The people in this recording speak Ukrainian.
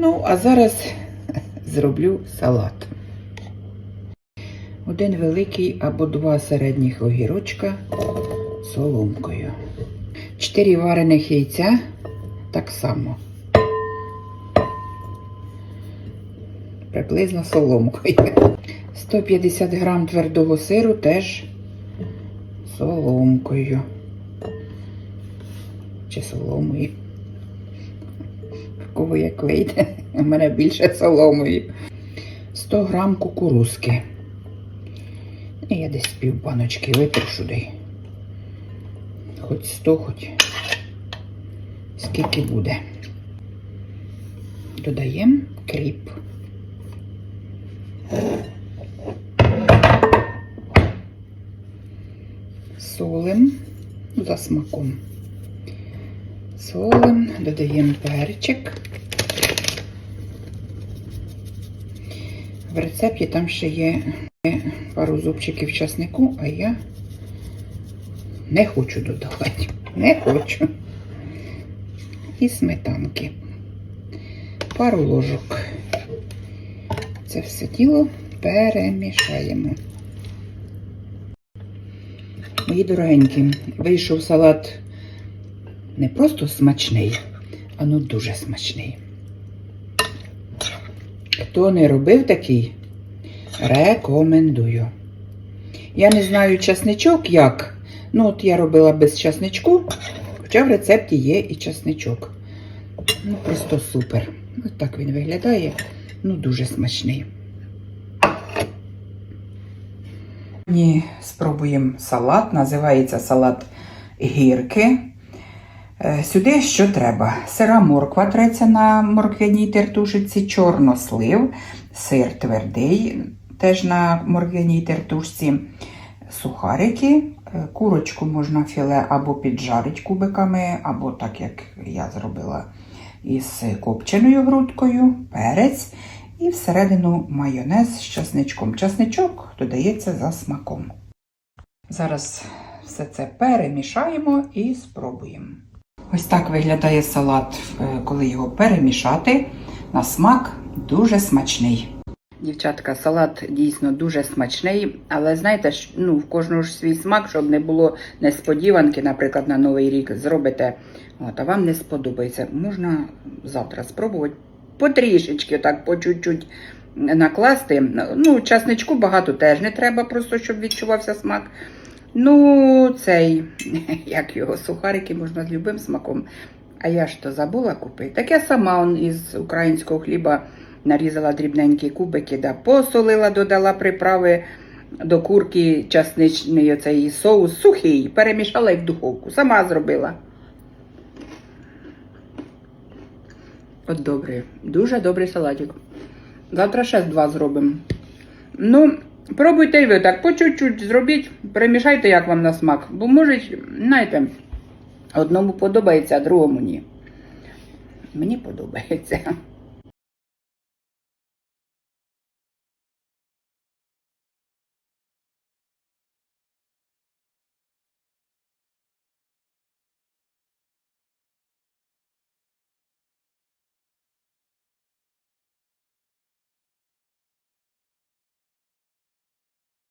Ну, а зараз зроблю салат. Один великий або два середніх огірочка соломкою. Чотири варених яйця так само. Приблизно соломкою. 150 грам твердого сиру теж соломкою. Чи соломою. В кого як вийде, у мене більше соломою. 100 грам кукурузки. І я десь пів баночки сюди. Хоч 100, хоч скільки буде. Додаємо кріп. Солим за смаком. Солим, додаємо перчик. В рецепті там ще є пару зубчиків часнику, а я не хочу додавати. Не хочу. І сметанки. Пару ложок. Це все діло перемішаємо. Мої дорогенькі, вийшов салат не просто смачний, а ну дуже смачний. Хто не робив такий, рекомендую. Я не знаю часничок як. Ну, от я робила без часничку, хоча в рецепті є і часничок. Ну, просто супер. Ось так він виглядає. Ну, дуже смачний. Сьогодні спробуємо салат. Називається салат гірки. Е, Сюди що треба? Сира морква треться на морквяній тертушиці, чорнослив, сир твердий, теж на морквяній тертушці, сухарики, Е, курочку можна філе або піджарити кубиками, або так, як я зробила із копченою грудкою, перець і всередину майонез з часничком. Часничок додається за смаком. Зараз все це перемішаємо і спробуємо. Ось так виглядає салат, е, коли його перемішати. На смак дуже смачний. Дівчатка, салат дійсно дуже смачний, але знаєте, ж, ну, в кожного ж свій смак, щоб не було несподіванки, наприклад, на Новий рік зробите, от, а вам не сподобається. Можна завтра спробувати потрішечки, так, по чуть-чуть накласти. Ну, часничку багато теж не треба, просто щоб відчувався смак. Ну, цей, як його, сухарики можна з любим смаком. А я ж то забула купити. Так я сама он, із українського хліба нарізала дрібненькі кубики, да, посолила, додала приправи до курки, часничний оцей соус, сухий, перемішала і в духовку. Сама зробила. От добрий, дуже добрий салатик. Завтра ще два зробимо. Ну, пробуйте і ви так, по чуть-чуть зробіть, перемішайте, як вам на смак. Бо може, знаєте, одному подобається, а другому ні. Мені подобається.